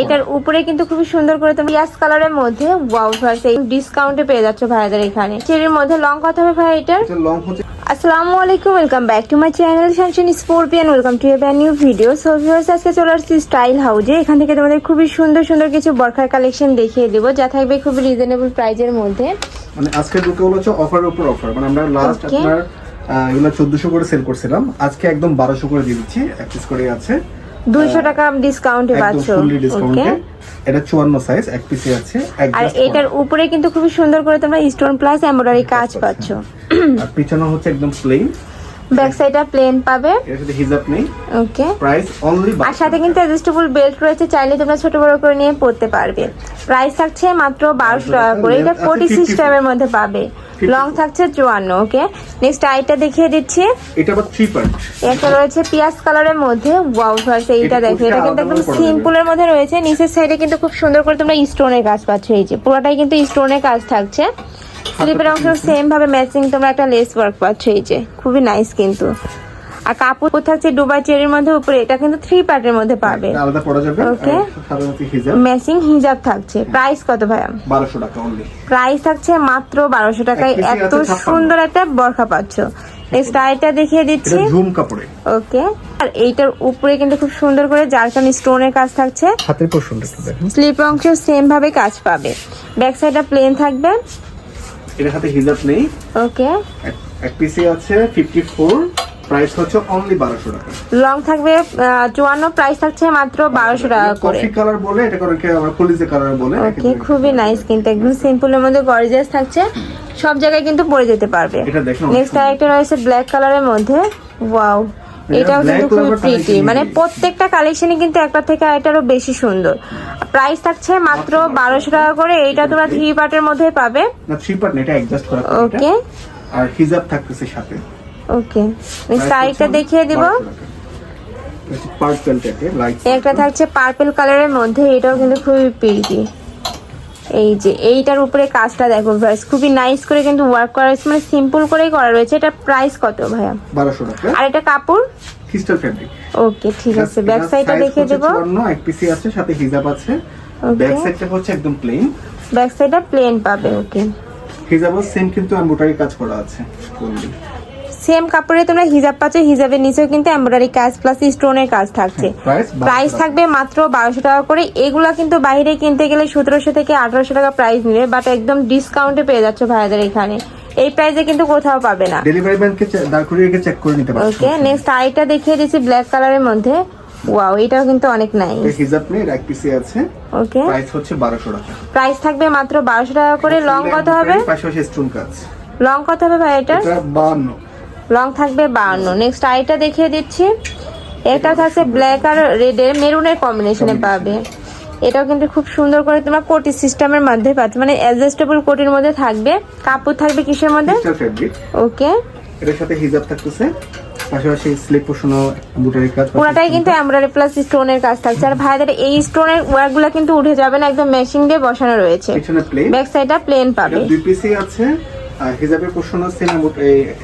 এটার উপরে কিন্তু খুবই সুন্দর করে তুমি ইয়াস কালারের মধ্যে ওয়াও ফার্স এই ডিসকাউন্টে পেয়ে যাচ্ছ ভাইয়াদের এখানে। চেরির মধ্যে লং কথা হবে ভাই এটার। এটা লং হচ্ছে। আসসালামু আলাইকুম welcome back to my channel শানশন স্পোর্পিয়ান welcome to a brand new video so viewers আজকে চলে আসছি স্টাইল হাউজে এখান থেকে তোমাদের খুবই সুন্দর সুন্দর কিছু বরখার কালেকশন দেখিয়ে দেবো যা থাকবে খুবই রিজনেবল প্রাইজের মধ্যে। মানে আজকে দুটো হচ্ছে অফারের উপর অফার মানে আমরা লাস্ট আপনার এগুলো চোদ্দশো করে সেল করছিলাম। আজকে একদম বারোশো করে দিয়ে দিচ্ছি। এক পিস করে আছে। দুইশো টাকা ডিসকাউন্টে পাচ্ছ। ওকে এটা চুয়ান্ন সাইজ এক পিসে আছে আর এটার উপরে কিন্তু খুবই সুন্দর করে তোমরা স্টোন প্লাস এমব্রয়ডারি কাজ পাচ্ছ। আর পিছনে হচ্ছে একদম প্লেন ব্যাক সাইডটা প্লেন পাবে। এর সাথে হিজাব নেই। ওকে প্রাইস অনলি আর সাথে কিন্তু অ্যাডজাস্টেবল বেল্ট রয়েছে চাইলে তোমরা ছোট বড় করে নিয়ে পড়তে পারবে। প্রাইস থাকছে মাত্র বারোশো টাকা করে। এটা আচ্ছা, কোটি সিস্টেমের মধ্যে পাবে। লং থাকছে চুয়ান্ন ওকে? নেক্সট আইটা দেখিয়ে দিচ্ছি। এটা আবার থ্রি পার্ট একটা রয়েছে পিয়াজ কালারের মধ্যে। ওয়াও ফার্স এইটা দেখে। এটা কিন্তু একদম সিম্পলের মধ্যে রয়েছে। নিচের সাইডে কিন্তু খুব সুন্দর করে তোমরা স্টোনের কাজ পাচ্ছ। এই যে পুরোটাই কিন্তু স্টোনের কাজ থাকছে। স্লিপের অংশ সেম ভাবে ম্যাচিং তোমরা একটা লেস ওয়ার্ক পাচ্ছ। এই যে খুবই নাইস কিন্তু। আর কাপড় থাকছে ডুবাই চেরির মধ্যে উপরে। এটা কিন্তু থ্রি পার্টের মধ্যে পাবে আলাদা পড়া যাবে। হিজাব? ম্যাচিং হিজাব থাকছে। প্রাইস কত ভাইয়া? বারোশো টাকা অনলি প্রাইস থাকছে মাত্র বারোশো টাকায়। এত সুন্দর একটা বরখা পাচ্ছ। আরেকটা দেখিয়ে দিচ্ছি। ঝুম কাপড়ে। ওকে আর এইটার উপরে কিন্তু খুব সুন্দর করে জারকান স্টোনের কাজ থাকছে। হাতের স্লিপ অংশ সেম ভাবে কাজ পাবে। ব্যাক সাইডটা প্লেন থাকবে। এটার সাথে হিজাব নেই। ওকে এক- পিসে আছে প্রাইস হচ্ছে অনলি বারোশো টাকা। লং থাকবে আহ, চুয়ান্ন প্রাইস থাকছে মাত্র বারোশো টাকা করে। কফি কালার বলে এটা অনেকে আমরা কলিজে কালার বলে ওকে খুবই নাইস কিন্তু একদম সিম্পলের মধ্যে গর্জিয়াস থাকছে। সব জায়গায় কিন্তু পরে যেতে পারবে। এটা দেখুন নেক্সট আরেকটা রয়েছে ব্ল্যাক কালারের মধ্যে। ওয়াও এটাও কিন্তু খুবই প্রিটি মানে প্রত্যেকটা কালেকশনই কিন্তু একটা থেকে আরেকটারও বেশি সুন্দর। প্রাইস থাকছে মাত্র বারোশো টাকা। করে। এইটা তোমরা থ্রি পার্টের মধ্যে পাবে। না থ্রি পার্ট এটা অ্যাডজাস্ট করা ওকে আর হিজাব থাকতেছে সাথে। ওকে আরেকটা দেখিয়ে দিব। একটা থাকছে পার্পল কালারের মধ্যে এটাও কিন্তু খুবই প্রিটি এই যে এইটার উপরে কাজটা দেখো ভাইস খুবই নাইস করে কিন্তু ওয়ার্ক করা হয়েছে মানে সিম্পল করেই করা রয়েছে। এটা প্রাইস কত ভাইয়া? বারোশো টাকা। আর এটা কাপড়? ক্রিস্টাল ফ্যাব্রিক ওকে ঠিক আছে ব্যাক সাইডটা দেখিয়ে দেবো। চুয়ান্ন এক পিসি আছে সাথে হিজাব আছে। ব্যাক সাইডটা হচ্ছে একদম প্লেন ব্যাক সাইডটা প্লেন পাবে ওকে। হিজাবও সেম কিন্তু এমব্রয়ডারি কাজ করা আছে। সেম কাপড়ে তোমরা হিজাব পাচ্ছ হিজাবের নিচেও কিন্তু এমব্রয়ডারি কাজ প্লাস স্টোনের কাজ থাকছে। প্রাইস প্রাইস থাকবে মাত্র বারোশো টাকা করে। এগুলা কিন্তু বাইরে কিনতে গেলে সতেরোশো থেকে আঠারোশো টাকা প্রাইস নেবে বাট একদম ডিসকাউন্টে পেয়ে যাচ্ছে ভাইয়াদের এখানে। এই প্রাইসে কিন্তু কোথাও পাবে না। ডেলিভারি ম্যানকে দাঁড় করিয়ে রেখে চেক করে নিতে ওকে নেক্সট আইটা দেখিয়ে দিচ্ছি ব্ল্যাক কালারের মধ্যে। ওয়াও এটাও কিন্তু অনেক নাই হিজাব নেই এক পিসি আছে। ওকে প্রাইস হচ্ছে বারোশো টাকা। প্রাইস থাকবে মাত্র বারোশো টাকা করে। লং কত হবে? পাশাপাশি স্টোন কাজ। লং কত হবে ভাই এটা বান্ন লং থাকবে বাউন্ন নেক্সট আইটা দেখিয়ে দিচ্ছি। এটা থাকছে ব্ল্যাক আর রেডের মেরুনের কম্বিনেশনে পাবে। এটাও কিন্তু খুব সুন্দর করে তোমার কোটি সিস্টেমের মধ্যে পাচ্ছ। মানে অ্যাডজাস্টেবল কোটির মধ্যে থাকবে। কাপড় থাকবে কিসের মধ্যে? ওকে এটার সাথে হিজাব থাকতেছে। পাশাপাশি স্লিপ পোর্শনও এমব্রয়ডারি কাজ পুরাটাই কিন্তু এমব্রয়ডারি প্লাস স্টোনের কাজ থাকছে। আর ভাইদের এই স্টোনের ওয়ার্কগুলো কিন্তু উঠে যাবে না একদম মেশিং দিয়ে বসানো রয়েছে। ব্যাক সাইডটা প্লেন পাবে। দুই পিসি আছে। হিজাবের পোর্শনও সেম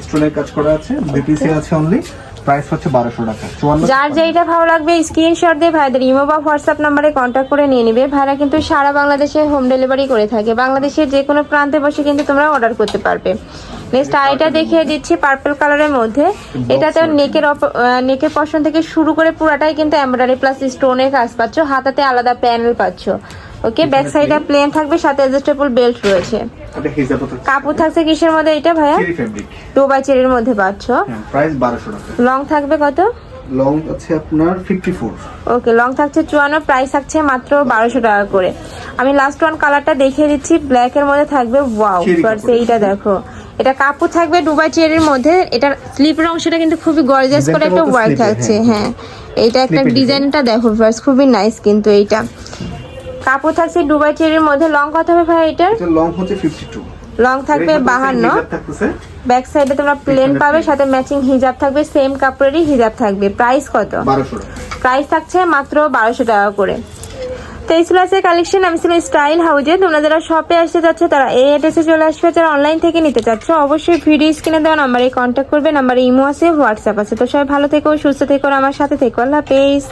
স্টোনের কাজ করা আছে। দুই পিসি আছে অনলি প্রাইস হচ্ছে বারোশো টাকা। যার যেইটা ভালো লাগবে স্ক্রিনশট দিয়ে ভাইদের ইমো বা হোয়াটসঅ্যাপ নাম্বারে কন্ট্যাক্ট করে নিয়ে নিবে। ভাইরা কিন্তু সারা বাংলাদেশে হোম ডেলিভারি করে থাকে। বাংলাদেশের যে কোনো প্রান্তে বসে কিন্তু তোমরা অর্ডার করতে পারবে। নেক্সট আইটা দেখিয়ে দিচ্ছি পার্পল কালারের মধ্যে। এটাতে নেকের নেকের পশন থেকে শুরু করে পুরাটাই কিন্তু এমব্রয়ডারি প্লাস স্টোনের কাজ পাচ্ছ। হাতাতে আলাদা প্যানেল পাচ্ছ। ওকে ব্যাক সাইডে প্লেন থাকবে সাথে অ্যাডজাস্টেবল বেল্ট রয়েছে। কাপড় থাকছে কিসের মধ্যে এটা ভাইয়া? চেরির মধ্যে পাচ্ছ। হ্যাঁ প্রাইস বারোশো টাকা। লং থাকবে কত? লং আছে আপনার ওকে লং থাকছে চুয়ান্ন প্রাইস থাকছে মাত্র টাকা করে। আমি লাস্ট ওয়ান কালারটা দেখিয়ে দিচ্ছি ব্ল্যাক এর মধ্যে থাকবে ওয়াও ফার্স্ট এইটা দেখো। এটা কাপড় থাকবে দুবাই চেরির মধ্যে। এটার স্লিপের অংশটা কিন্তু খুবই গর্জিয়াস করে একটা ওয়ার্ক থাকছে হ্যাঁ। হ্যাঁ। এইটা একটা ডিজাইনটা দেখো ফার্স্ট খুবই নাইস কিন্তু এইটা। কাপড় থাকছে দুবাই চেরির মধ্যে। লং কত হবে ভাই এটার? এটা লং হচ্ছে লং থাকবে বাহান্ন। থাকতেছে। ব্যাক সাইডে তোমরা প্লেন পাবে সাথে ম্যাচিং হিজাব থাকবে সেম কাপড়েরই হিজাব থাকবে। প্রাইস কত? বারোশো টাকা। প্রাইস থাকছে মাত্র বারোশো টাকা করে। তো এই ছিল আজকের কালেকশন আমি ছিল স্টাইল হাউজে। তোমরা যারা শপে আসতে চাচ্ছ তারা এই অ্যাড্রেসে চলে আসবে। যারা অনলাইন থেকে নিতে চাচ্ছ অবশ্যই ভিডিও স্ক্রিনে দেওয়া নাম্বারে কন্ট্যাক্ট করবে। নাম্বারে ইমো আছে হোয়াটসঅ্যাপ আছে। তো সবাই ভালো থেকো সুস্থ থেকো আমার সাথে থেকো। আল্লাহ হাফেজ।